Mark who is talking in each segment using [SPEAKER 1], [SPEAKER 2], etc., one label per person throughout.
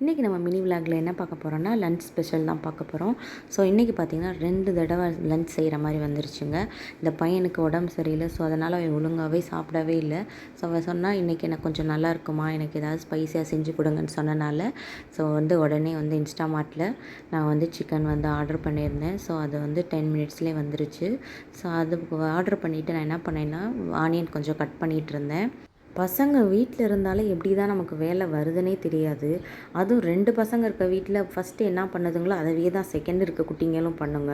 [SPEAKER 1] இன்றைக்கி நம்ம மினி விளாகில் என்ன பார்க்க போகிறோன்னா லன்ச் ஸ்பெஷல் தான் பார்க்க போகிறோம் ஸோ இன்றைக்கி பார்த்திங்கன்னா ரெண்டு தடவை லன்ச் செய்கிற மாதிரி வந்துருச்சுங்க. இந்த பையனுக்கு உடம்பு சரியில்லை. ஸோ அதனால் அவன் ஒழுங்காகவே சாப்பிடவே இல்லை. ஸோ அவன் சொன்னால் இன்றைக்கி எனக்கு கொஞ்சம் நல்லா இருக்குமா? எனக்கு ஏதாவது ஸ்பைஸியாக செஞ்சு கொடுங்கன்னு சொன்னனால ஸோ வந்து உடனே வந்து இன்ஸ்டாமார்ட்டில் நான் வந்து சிக்கன் வந்து ஆர்டர் பண்ணியிருந்தேன். ஸோ அது வந்து டென் மினிட்ஸ்லேயே வந்துருச்சு. ஸோ அது ஆர்டர் பண்ணிவிட்டு நான் என்ன பண்ணேன்னா ஆனியன் கொஞ்சம் கட் பண்ணிகிட்டு இருந்தேன். பசங்க வீட்டில் இருந்தாலே எப்படி தான் நமக்கு வேலை வருதுன்னே தெரியாது. அதுவும் ரெண்டு பசங்க இருக்க வீட்டில் ஃபஸ்ட்டு என்ன பண்ணுதுங்களோ அதவே தான் செகண்ட் இருக்க குட்டிங்களும் பண்ணுங்க.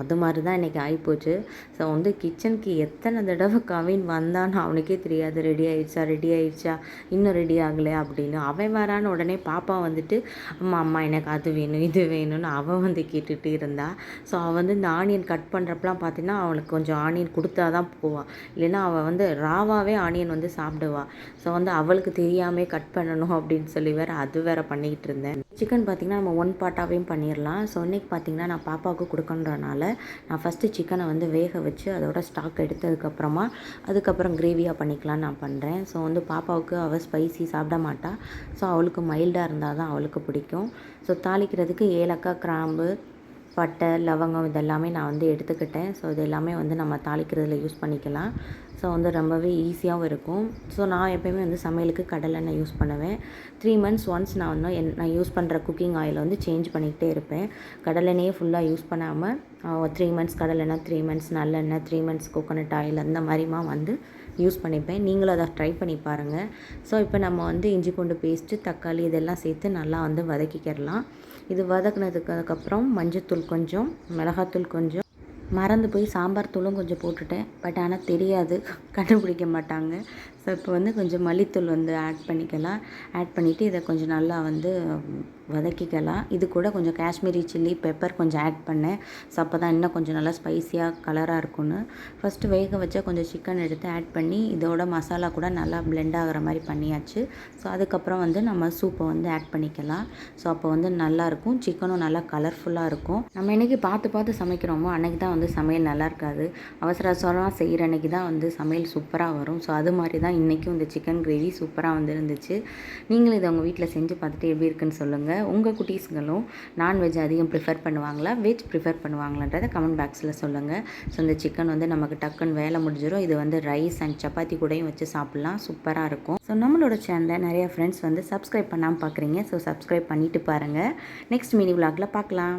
[SPEAKER 1] அது மாதிரி தான் இன்றைக்கி ஆகிப்போச்சு ஸோ வந்து கிச்சனுக்கு எத்தனை தடவை கவின் வந்தான்னு அவனுக்கே தெரியாது. ரெடி ஆயிடுச்சா? ரெடி ஆயிடுச்சா? இன்னும் ரெடி ஆகலை அப்படின்னு. அவன் வரான்னு உடனே பாப்பா வந்துட்டு அம்மா அம்மா எனக்கு அது வேணும் இது வேணும்னு அவன் வந்து கேட்டுகிட்டு இருந்தா. ஸோ அவள் வந்து இந்த ஆனியன் கட் பண்ணுறப்பலாம் பார்த்தீங்கன்னா அவளுக்கு கொஞ்சம் ஆனியன் கொடுத்தா தான் போவாள் இல்லைன்னா அவள் வந்து ராவாகவே ஆனியன் வந்து சாப்பிடுவா ஸோ வந்து அவளுக்கு தெரியாமே கட் பண்ணணும் அப்படின்னு சொல்லி வேறு அது வேறு பண்ணிக்கிட்டு இருந்தேன். சிக்கன் பார்த்திங்கன்னா நம்ம ஒன் பார்ட்டாகவும் பண்ணிடலாம் ஸோ இன்றைக்கி பார்த்திங்கன்னா நான் பாப்பாவுக்கு கொடுக்கன்றனால நான் ஃபஸ்ட்டு சிக்கனை வந்து வேக வச்சு அதோட ஸ்டாக் எடுத்ததுக்கப்புறமா அதுக்கப்புறம் கிரேவியாக பண்ணிக்கலாம்னு நான் பண்ணுறேன் ஸோ வந்து பாப்பாவுக்கு அவள் ஸ்பைசி சாப்பிட மாட்டாள் ஸோ அவளுக்கு மைல்டாக இருந்தால் தான் அவளுக்கு பிடிக்கும். ஸோ தாளிக்கிறதுக்கு ஏலக்காய் கிராம்பு பட்டை லவங்கம் இதெல்லாமே நான் வந்து எடுத்துக்கிட்டேன். ஸோ இது எல்லாமே வந்து நம்ம தாளிக்கிறதுல யூஸ் பண்ணிக்கலாம். ஸோ வந்து ரொம்பவே ஈஸியாகவும் இருக்கும். ஸோ நான் எப்போயுமே வந்து சமையலுக்கு கடலெண்ணெய் யூஸ் பண்ணுவேன். த்ரீ மந்த்ஸ் ஒன்ஸ் நான் வந்து என் நான் யூஸ் பண்ணுற குக்கிங் ஆயிலை வந்து சேஞ்ச் பண்ணிக்கிட்டே இருப்பேன். கடலெண்ணெயே ஃபுல்லாக யூஸ் பண்ணாமல் த்ரீ மந்த்ஸ் கடலெண்ணெய் த்ரீ மந்த்ஸ் நல்லெண்ணெய் த்ரீ மந்த்ஸ் கோகோனட் ஆயில் அந்த மாதிரிமா வந்து யூஸ் பண்ணிப்பேன். நீங்களும் அதை ட்ரை பண்ணி பாருங்கள் ஸோ இப்போ நம்ம வந்து இஞ்சி பூண்டு பேஸ்ட்டு தக்காளி இதெல்லாம் சேர்த்து நல்லா வந்து வதக்கிக்கிறலாம் இது வதக்குனதுக்கு அதுக்கப்புறம் மஞ்சத்தூள் கொஞ்சம் மிளகாத்தூள் கொஞ்சம். மறந்து போய் சாம்பார் தூளும் கொஞ்சம் போட்டுட்டேன். பட் ஆனால் தெரியாது. கண்டுபிடிக்க மாட்டாங்க. ஸோ இப்போ வந்து கொஞ்சம் மல்லித்தூள் வந்து ஆட் பண்ணிக்கலாம். ஆட் பண்ணிவிட்டு இதை கொஞ்சம் நல்லா வந்து வதக்கிக்கலாம். இது கூட கொஞ்சம் காஷ்மீரி சில்லி பெப்பர் கொஞ்சம் ஆட் பண்ணேன். ஸோ அப்போ தான் இன்னும் கொஞ்சம் நல்லா ஸ்பைஸியாக கலராக இருக்கும்னு. ஃபஸ்ட்டு வேக வச்சா கொஞ்சம் சிக்கன் எடுத்து ஆட் பண்ணி இதோட மசாலா கூட நல்லா பிளெண்ட் ஆகிற மாதிரி பண்ணியாச்சு. ஸோ அதுக்கப்புறம் வந்து நம்ம சூப்பை வந்து ஆட் பண்ணிக்கலாம். ஸோ அப்போ வந்து நல்லாயிருக்கும் சிக்கனும் நல்லா கலர்ஃபுல்லாக இருக்கும். நம்ம இன்றைக்கி பார்த்து பார்த்து சமைக்கிறோமோ அன்றைக்கி தான் வந்து சமையல் நல்லா இருக்காது. அவசர அவசரமாக செய்கிற அன்றைக்கி தான் வந்து சமையல் சூப்பராக வரும். ஸோ அது மாதிரி தான் இன்றைக்கும் இந்த சிக்கன் கிரேவி சூப்பராக வந்துருந்துச்சு. நீங்களும் இதை உங்கள் வீட்டில் செஞ்சு பார்த்துட்டு எப்படி இருக்குன்னு சொல்லுங்கள் உங்கள் குட்டீஸுங்களும் நான்வெஜ் அதிகம் ப்ரிஃபர் பண்ணுவாங்களா? வெஜ் ப்ரிஃபர் பண்ணுவாங்களான்றதை கமெண்ட் பாக்ஸில் சொல்லுங்கள் ஸோ இந்த சிக்கன் வந்து நமக்கு டக்குன்னு வேலை முடிஞ்சிடும் இது வந்து ரைஸ் அண்ட் சப்பாத்தி கூடயும் வச்சு சாப்பிட்லாம். சூப்பராக இருக்கும். ஸோ நம்மளோட சேனலில் நிறைய ஃப்ரெண்ட்ஸ் வந்து சப்ஸ்கிரைப் பண்ணாமல் பார்க்குறீங்க ஸோ சப்ஸ்கிரைப் பண்ணிவிட்டு பாருங்கள் நெக்ஸ்ட் மினி விளாகில் பார்க்கலாம்.